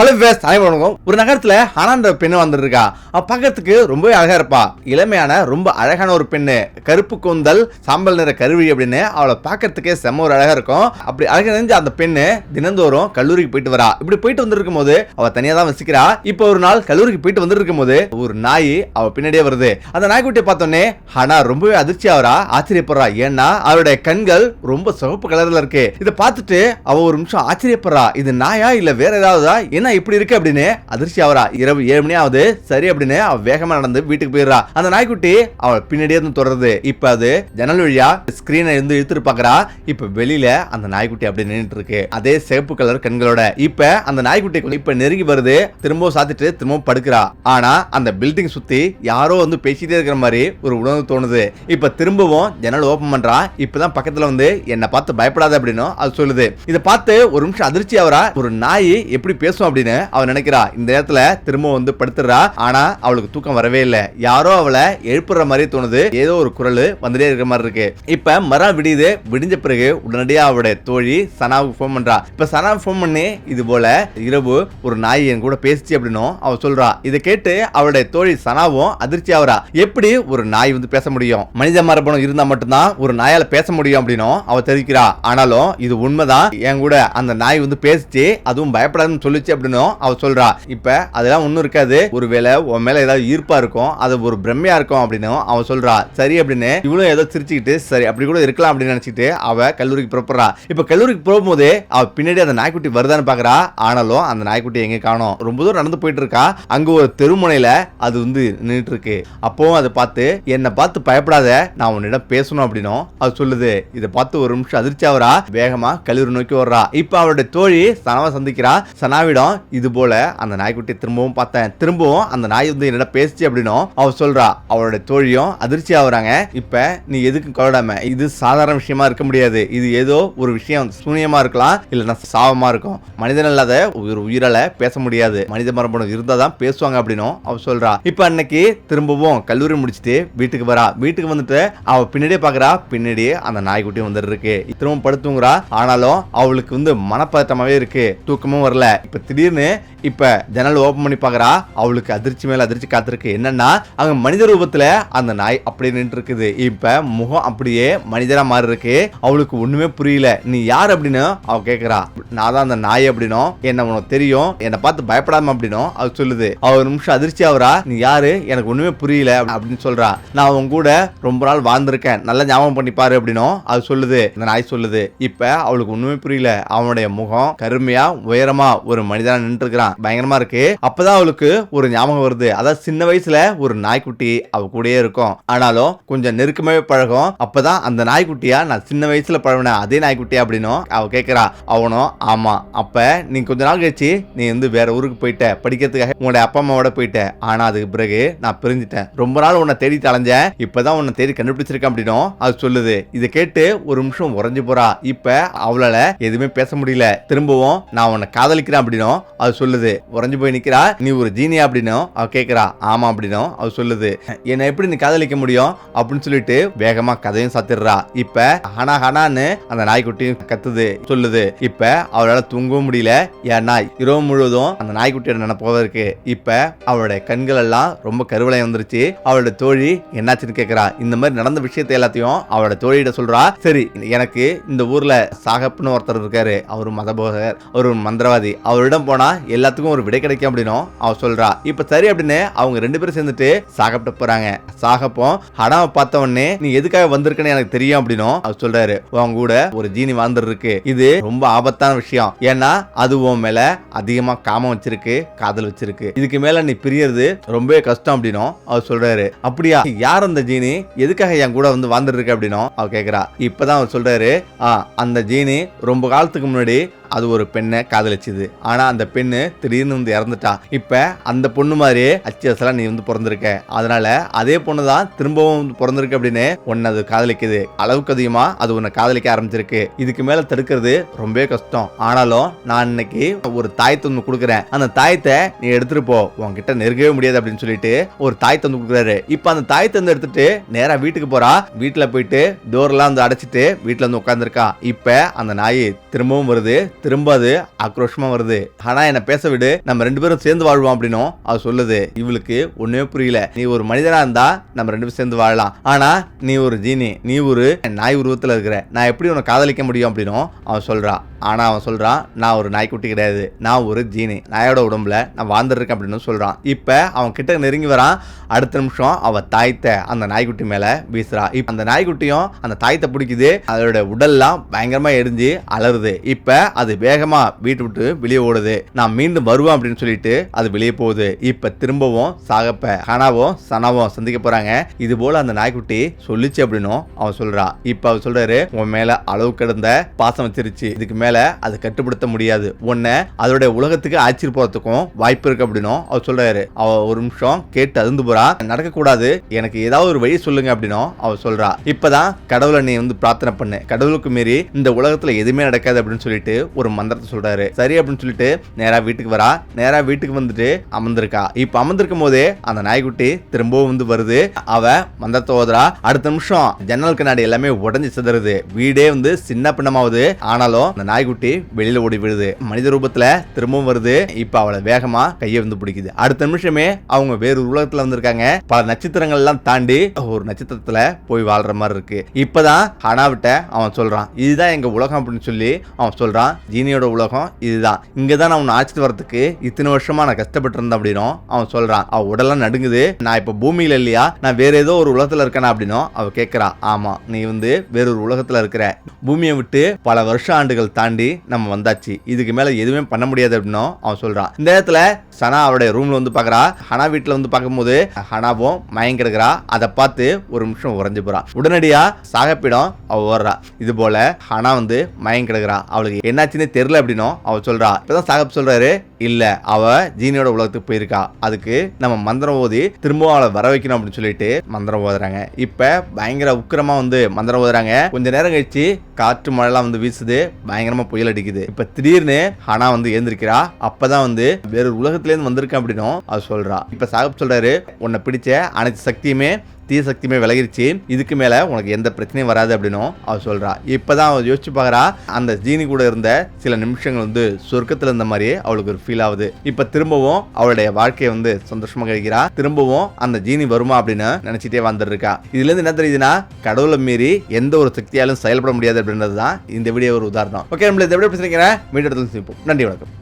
Hello ways அனைவருக்கும். ஒரு நகரத்துல ஹனான்ற பெண்ணு வந்துருக்கா. அவ பார்க்கறதுக்கு ரொம்பவே அழகா இருப்பா. இளமையான ரொம்ப அழகான ஒரு பெண்ணு. கருப்பு கூந்தல் சாம்பல் நிற கருவி அப்படின்னு அவளை பார்க்கறதுக்கே செம்ம ஒரு அழகா இருக்கும். அப்படி அழகா நினைஞ்ச அந்த பெண்ணு தினந்தோறும் கல்லூரிக்கு போயிட்டு வரா. இப்படி போயிட்டு வந்திருக்கும் போது அவ தனியா தான் வசிக்கிறா. இப்போ ஒரு நாள் கல்லூரிக்கு போயிட்டு வந்திருக்கும் போது ஒரு நாய் அவ பின்னாடியே வருது. அந்த நாய்க்குட்டியை பார்த்தோன்னே ஹனா ரொம்பவே அதிர்ச்சி ஆவரா ஆச்சரியப்படுறா. ஏன்னா அவருடைய கண்கள் ரொம்ப சிவப்பு கலர்ல இருக்கு. இதை பார்த்துட்டு அவ ஒரு நிமிஷம் ஆச்சரியப்படுறா. இது நாயா இல்ல வேற ஏதாவதா? என்ன இப்படி இருக்கு அப்படின்னு? அதிர்ச்சி ஆவரா இரவு ஏழு மணி ஆகுது. சரி அப்படின்னு அவ வேகமா நடந்து வீட்டுக்கு போயிடுறா. அந்த நாய்க்குட்டி அவள் பின்னாடியே இருந்து தொடருது. இப்ப அது ஜன்னல் வழியா ஸ்கிரீனை இருந்து இழுத்துட்டு பாக்குறா. இப்ப வெளியில அந்த நாய்க்குட்டி அப்படி நின்றுட்டு இருக்கு. அதே சிவப்பு கலர் கண்களோட. இப்ப அந்த நாய்க்குட்டி இப்ப நெருங்கி வருது. திரும்பவும் சாத்திட்டு திரும்பவும் படுக்கிறா. ஆனா அந்த பில்டிங் சுத்தி யாரோ வந்து பேசிட்டே இருக்கிற மாதிரி ஒரு உணர்வு தோணுது. இப்ப திரும்பவும் ஜன்னல் ஓபன் பண்றா. இப்பதான் பக்கத்துல வந்து என்ன பார்த்து பயப்படாத அப்படின்னு அது சொல்லுது. இதை பார்த்து ஒரு நிமிஷம் அதிர்ச்சி ஆவரா ஒரு நாய் எப்படி பேசும் அப்படின்னு அவன் நினைக்கிறா. இந்த நேரத்துல திரும்ப வந்து படுத்துறா. ஆனா அவளுக்கு தூக்கம் வரவே இல்லை. யாரோ அவளை எழுப்புற மாதிரி தோணுது. ஏதோ ஒரு குரல் வந்துட்டே இருக்கிற மாதிரி இருக்கு. இப்ப மரம் விடியுது. விடிஞ்ச பிறகு உடனடியா அவளுடைய தோழி சனாவுக்கு ஃபோன் பண்றா. இப்ப சனா ஃபோன் பண்ணி இது போல இரவு ஒரு நாய் என் கூட பேசிச்சு அப்படின்னும் அவ சொல்றா. இதை கேட்டு அவளுடைய தோழி சனாவும் அதிர்ச்சி ஆவரா எப்படி ஒரு நாய் வந்து பேச முடியும்? மனித மரபணம் இருந்தா மட்டும்தான் ஒரு நாயால பேச முடியும் அப்படின்னும் அவ தெரிவிக்கிறா. ஆனாலும் இது உண்மைதான். என் கூட அந்த நாய் வந்து பேசிச்சு. அதுவும் பயப்படாதுன்னு சொல்லிச்சு அப்படின்னும் அவ சொல்றா. இப்ப அதெல்லாம் ஒன்றும் இருக்காது. ஒருவேளை உன் மேல ஏதாவது ஈர்ப்பா இருக்கும் அது ஒரு பிரம்மையா இருக்கும் அப்படின்னும் அவன் சொல்றா. சரி அப்படின்னு இவளும் ஏதோ சிரிச்சுக்கிட்டு சரி அப்படி கூட இருக்கலாம் அப்படின்னு நினைச்சிட்டு அவ கல்லூரிக்கு புறப்படுறா. இப்ப கல்லூரிக்கு போகும்போதே அவ பின்னாடி அந்த நாய்க்குட்டி வருதான்னு பாக்குறா. ஆனாலும் அந்த நாய்க்குட்டி எங்க காணோம். ரொம்ப தூரம் நடந்து போயிட்டு இருக்கா. அங்க ஒரு தெருமுனையில அது வந்து நின்றுட்டு இருக்கு. அப்பவும் அதை பார்த்து என்னை பார்த்து பயப்படாத. நான் உன்னிடம் பேசணும் அப்படின்னும் அது சொல்லுது. இதை பார்த்து ஒரு நிமிஷம் அதிர்ச்சி ஆகுறா. வேகமா கல்லூரி நோக்கி வர்றா இப்ப அவளுடைய தோழி சனாவை சந்திக்கிறா. சனாவிடம் இது போல அந்த நாய்க்குட்டி திரும்பவும் பார்த்தேன். திரும்பவும் அந்த நாய் வந்து என்னடா பேசிச்சு அப்படின்னும் அவ சொல்றா. அவளோட தோழியும் அதிர்ச்சி ஆகுறாங்க இப்ப நீ எதுக்கும் கவடாம இது சாதாரண விஷயமா இருக்க முடியாது. இது ஏதோ ஒரு விஷயம் சூனியமா இருக்கலாம் இல்லைன்னா சாபமா இருக்கும். மனிதன் இல்லாத ஒரு உயிரால பேச முடியாது. மனித மரபணு இருந்தா தான் பேசுவாங்க அப்படின்னும் அவ சொல்றா. இப்ப அன்னைக்கு திரும்பவும் கல்லூரி முடிச்சுட்டு வீட்டுக்கு வரா. வீட்டுக்கு வந்துட்டு அவ பின்னாடியே பாக்குறா. பின்னாடியே அந்த நாய்க்குட்டி வந்துட்டு இருக்கு திரும்ப படுத்துங்கிறா ஆனாலும் அவளுக்கு வந்து மனப்பதட்டமாவே இருக்கு. தூக்கமும் வரல. இப்ப திடீர்னு இப்ப ஜன்னல் ஓபன் பண்ணி பாக்குறா அவளுக்கு அதிர்ச்சி மேல அதிர்ச்சி காத்திருக்கு. என்னன்னா அவங்க மனித ரூபத்துல அந்த நாய் அப்படியே நின்று இருக்குது இப்ப முகம் அப்படியே மனிதரா மாறி இருக்கு அவளுக்கு ஒண்ணுமே புரியல. நீ யார் அப்படின்னு அவ கேக்குறா. நான் தான் அந்த நாய் அப்படின்னும் என்ன உனக்கு தெரியும்? என்னை பார்த்து பயப்படாம அப்படின்னும் அவ சொல்லுது. அவ ஒரு நிமிஷம் அதிர்ச்சி ஆகுறா. நீ யாரு? எனக்கு ஒண்ணுமே புரியல அப்படின்னு சொல்றா. நான் உன் கூட ரொம்ப நாள் வாழ்ந்திருக்கேன். நல்லா ஞாபகம் பண்ணி பாரு அப்படின்னும் அது சொல்லுது. இந்த நாய் சொல்லுது. இப்ப அவளுக்கு ஒண்ணுமே புரியல. அவனுடைய முகம் கருமையா உயரமா ஒரு மனித நின்று நின்றுக்கிறான் பயங்கரமா இருக்கு. அப்பதான் அவளுக்கு ஒரு ஞாபகம் வருது. அதாவது சின்ன வயசுல ஒரு நாய்க்குட்டி அவ கூடயே இருக்கும். ஆனாலும் கொஞ்சம் நெருக்கமாவே பழகும். அப்பதான் அந்த நாய்க்குட்டியா நான் சின்ன வயசுல பழகின அதே நாய்க்குட்டியா அப்படின்னும் அவ கேக்குறா. அவனும் ஆமா அப்ப நீ கொஞ்ச நாள் கழிச்சு நீ வந்து வேற ஊருக்கு போயிட்ட. படிக்கிறதுக்காக உங்களுடைய அப்பா அம்மாவோட போயிட்ட. ஆனா அதுக்கு பிறகு நான் பிரிஞ்சுட்டேன். ரொம்ப நாள் உன்னை தேடி தலைஞ்சேன் இப்பதான் உன்னை தேடி கண்டுபிடிச்சிருக்கேன் அப்படின்னும் அது சொல்லுது. இதை கேட்டு ஒரு நிமிஷம் உறைஞ்சு போறா. இப்ப அவளால எதுவுமே பேச முடியல. திரும்பவும் நான் உன்னை காதலிக்கிறேன் அப்படின்னும் அது சொல்லுது உறைஞ்சு போய் நிக்கிறா? நீ ஒரு ஜீனியா அப்படின்னும். அவ கேட்குறா ஆமா அப்படின்னும். அவ சொல்லுது என்னை எப்படி நீ காதலிக்க முடியும்? அப்படின்னு சொல்லிட்டு வேகமா கதையும் சாத்திடுறா. இப்ப ஹனா ஹனான்னு அந்த நாய்க்குட்டியும் கத்துது சொல்லுது இப்ப அவளால் தூங்கவும் முடியல. ஏன்னா இரவு முழுவதும் அந்த நாய்க்குட்டியோட நினைப்போவ இருக்கு. இப்ப அவளுடைய கண்கள் எல்லாம் ரொம்ப கருவளையம் வந்துருச்சு. அவளோட தோழி என்னாச்சுன்னு கேட்குறா இந்த மாதிரி நடந்த விஷயத்தை எல்லாத்தையும் அவளோட தோழியிட சொல்றா. சரி எனக்கு இந்த ஊர்ல சாகப்னு ஒருத்தர் இருக்காரு. அவர் மதபோதகர் அவர் மந்திரவாதி. அவரிடம் போனா எல்லாத்துக்கும் ஒரு விடை கிடைக்கும் அப்படின்னும் அவ சொல்றா. இப்ப சரி அப்படின்னு அவங்க ரெண்டு பேரும் சேர்ந்துட்டு சாகப்ட போறாங்க. சாகப்போ ஹனாவை பார்த்த உடனே நீ எதுக்காக வந்திருக்கன்னு எனக்கு தெரியும் அப்படின்னும் அவர் சொல்றாரு. உன் கூட ஒரு ஜீனி வாழ்ந்துருக்கு. இருக்கு இது ரொம்ப ஆபத்தான விஷயம். ஏன்னா அது உன் மேல அதிகமா காமம் வச்சிருக்கு காதல் வச்சிருக்கு. இதுக்கு மேல நீ பிரியறது ரொம்பவே கஷ்டம் அப்படின்னும் அவர் சொல்றாரு. அப்படியா? யார் அந்த ஜீனி? எதுக்காக என் கூட வந்து வாழ்ந்துருக்கு அப்படின்னும் அவர் கேட்கறா இப்பதான் அவர் சொல்றாரு ஆ அந்த ஜீனி ரொம்ப காலத்துக்கு முன்னாடி அது ஒரு பெண்ணை காதலிச்சுது. ஆனால் அந்த பெண்ணு திடீர்னு வந்து இறந்துட்டா. இப்போ அந்த பொண்ணு மாதிரியே அச்சஸ்லாம் நீ வந்து பிறந்திருக்க. அதனால அதே பொண்ணு தான் திரும்பவும் வந்து பிறந்திருக்கு அப்படின்னு உன்னை அது காதலிக்குது. அளவுக்கு அதிகமாக அது உன்னை காதலிக்க ஆரம்பிச்சிருக்கு. இதுக்கு மேலே தடுக்கிறது ரொம்பவே கஷ்டம். ஆனாலும் நான் இன்னைக்கு ஒரு தாயத்தை ஒன்று கொடுக்குறேன். அந்த தாயத்தை நீ எடுத்துட்டு போ. உன்கிட்ட நெருங்கவே முடியாது அப்படின்னு சொல்லிட்டு ஒரு தாயத்தை வந்து கொடுக்குறாரு. இப்போ அந்த தாயத்தை வந்து எடுத்துட்டு நேராக வீட்டுக்கு போறா. வீட்டில் போயிட்டு டோர்லாம் வந்து அடைச்சிட்டு வீட்டில் வந்து உட்காந்துருக்கா இப்போ அந்த நாய் திரும்பவும் வருது. திரும்ப அது ஆக்ரோஷமா வருது. ஆனா என்ன பேச விடு நம்ம ரெண்டு பேரும் சேர்ந்து வாழ்வோம் அப்படின்னும் அவ சொல்லுது. இவளுக்கு ஒண்ணுமே புரியல. நீ ஒரு மனிதனா இருந்தா நம்ம ரெண்டு பேரும் சேர்ந்து வாழலாம். ஆனா நீ ஒரு ஜீனி நீ ஒரு நாய் உருவத்துல இருக்கிற நான் எப்படி உன்னை காதலிக்க முடியும் அப்படின்னும் அவன் சொல்றா. ஆனா அவன் சொல்றான் நான் ஒரு நாய்க்குட்டி கிடையாது. நான் ஒரு ஜீனி. நாயோட உடம்புல நான் வாழ்ந்துருக்கேன் அப்படின்னு சொல்றான். இப்ப அவன் கிட்ட நெருங்கி வரான். அடுத்த நிமிஷம் அவ தாய்த்த அந்த நாய்க்குட்டி மேல வீசுறா. இப்ப அந்த நாய்க்குட்டியும் அந்த தாய்த்தை பிடிக்குது. அதோட உடல்லாம் பயங்கரமா எரிஞ்சு அலறுது. இப்ப அது வேகமா வீட்டு விட்டு வெளியே ஓடுது. நான் மீண்டும் வருவேன் அப்படின்னு சொல்லிட்டு அது வெளியே போகுது. இப்ப திரும்பவும் சாகப்ப ஹனாவும் சனாவும் சந்திக்க போறாங்க. இது போல அந்த நாய்க்குட்டி சொல்லிச்சு அப்படின்னும் அவன் சொல்றா. இப்ப அவர் சொல்றாரு உன் மேல அளவு கடந்த பாசம் வச்சிருச்சு. இதுக்கு மேல அது கட்டுப்படுத்த முடியாது. உன்னை அதோட உலகத்துக்கு ஆச்சரிய போறதுக்கும் வாய்ப்பு இருக்கு அப்படின்னும் அவர் சொல்றாரு. அவ ஒரு நிமிஷம் கேட்டு அதிர்ந்து போறா. நடக்க கூடாது எனக்கு ஏதாவது ஒரு வழி சொல்லுங்க அப்படின்னும் அவர் சொல்றா. இப்பதான் கடவுளை நீ வந்து பிரார்த்தனை பண்ணு. கடவுளுக்கு மீறி இந்த உலகத்துல எதுவுமே நடக்காது அப்படின்னு சொல்லிட்டு ஒரு மந்திரத்தை சொல்றாரு. சரி அப்படின்னு சொல்லிட்டு நேரா வீட்டுக்கு வரா. நேரா வீட்டுக்கு வந்துட்டு அமர்ந்திருக்கா. இப்ப அமர்ந்திருக்கும் போதே அந்த நாய்க்குட்டி திரும்பவும் வந்து வருது. அவ மந்திரத்தை ஓதுறா. அடுத்த நிமிஷம் ஜன்னல் கண்ணாடி எல்லாமே உடஞ்சி சிதறுது. வீடே வந்து சின்ன பின்னமாவது. ஆனாலும் அந்த நாய்க்குட்டி வெளியில ஓடி விடுது மனித ரூபத்துல திரும்பவும் வருது. இப்ப அவளை வேகமா கையை வந்து பிடிக்குது. அடுத்த நிமிஷமே அவங்க வேறு உலகத்துல வந்திருக்காங்க. பல நட்சத்திரங்கள் எல்லாம் தாண்டி ஒரு நட்சத்திரத்துல போய் வாழ்ற மாதிரி இருக்கு. இப்பதான் ஹனாவிட்ட அவன் சொல்றான். இதுதான் எங்க உலகம் அப்படின்னு சொல்லி அவன் சொல்றான். ஜீனியோட உலகம் இதுதான். இங்கதான் நான் உன்னை அழைச்சிட்டு வரதுக்கு இத்தனை வருஷமா நான் கஷ்டப்பட்டு இருந்தேன் அப்படின்னும் அவன் சொல்றான். அவள் உடலாம் நடுங்குது. நான் இப்ப பூமியில இல்லையா? நான் வேற ஏதோ ஒரு உலகத்துல இருக்கேனா அப்படின்னும் அவள் கேட்கறா ஆமா நீ வந்து வேற ஒரு உலகத்துல இருக்கிற பூமியை விட்டு பல வருஷ ஆண்டுகள் தாண்டி நம்ம வந்தாச்சு. இதுக்கு மேல எதுவுமே பண்ண முடியாது அப்படின்னும் அவன் சொல்றான் இந்த நேரத்துல சனா அவருடைய ரூம்ல வந்து பாக்குறா. ஹனா வீட்டுல வந்து பார்க்கும்போது ஹனாவும் மயம் அதை பார்த்து ஒரு நிமிஷம் உறைஞ்சு போறான் உடனடியா சாகப்பிடம் அவ ஓடுறா. இது போல ஹனா வந்து மயம் அவளுக்கு என்னாச்சு ஆச்சுன்னே தெரியல அப்படின்னும் அவ சொல்றா. இப்பதான் சாகப் சொல்கிறாரு இல்ல அவ ஜீனியோட உலகத்துக்கு போயிருக்கா. அதுக்கு நம்ம மந்திரம் ஓதி திரும்பவும் அவளை வர வைக்கணும் அப்படின்னு சொல்லிட்டு மந்திரம் ஓதுறாங்க. இப்ப பயங்கர உக்கிரமா வந்து மந்திரம் ஓதுறாங்க. கொஞ்ச நேரம் கழிச்சு காற்று மழைலாம் வந்து வீசுது. பயங்கரமா புயல் அடிக்குது. இப்ப திடீர்னு ஹனா வந்து எழுந்திருக்கிறா. அப்பதான் வந்து வேற உலகத்துல இருந்து வந்திருக்கேன் அப்படின்னும் அவ சொல்றா. இப்ப சாகப் சொல்றாரு உன்னை பிடிச்ச அனைத்து சக்தியுமே தீய சக்தியுமே விலகிருச்சு. இதுக்கு மேல உனக்கு எந்த பிரச்சனையும் வராது அப்படின்னும் அவ சொல்றா. இப்பதான் அவ யோசிச்சு பார்க்குறா அந்த ஜீனி கூட இருந்த சில நிமிஷங்கள் வந்து சொர்க்கத்துல இருந்த மாதிரியே அவளுக்கு ஒரு ஃபீல் ஆகுது. இப்ப திரும்பவும் அவளுடைய வாழ்க்கையை வந்து சந்தோஷமா கிடைக்கிறா திரும்பவும் அந்த ஜீனி வருமா அப்படின்னு நினைச்சிட்டே வந்துட்டு இருக்கா இதுல இருந்து என்ன தெரியுதுன்னா கடவுளை மீறி எந்த ஒரு சக்தியாலும் செயல்பட முடியாது அப்படின்றது தான் இந்த வீடியோ ஒரு உதாரணம். ஓகே நம்மள இந்த வீடியோ பேசுறீங்க மீண்டும் இடத்துல நன்றி வணக்கம்.